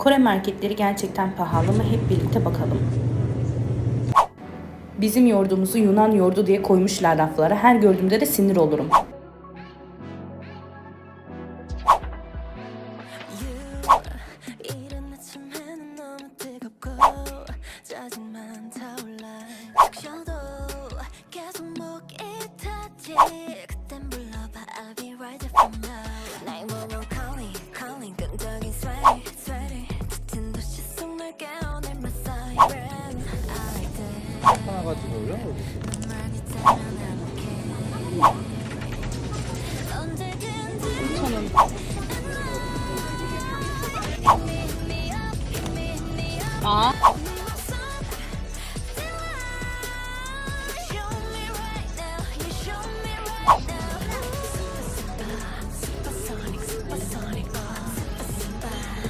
Kore marketleri gerçekten pahalı mı? Hep birlikte bakalım. Bizim yoğurdumuzu Yunan yoğurdu diye koymuşlar raflara. Her gördüğümde de sinir olurum. 이른 아침에는 너무 뜨겁고 짜증만 타올라 툭 쉬어도 계속 목이 타지 가지고 올라가고 아.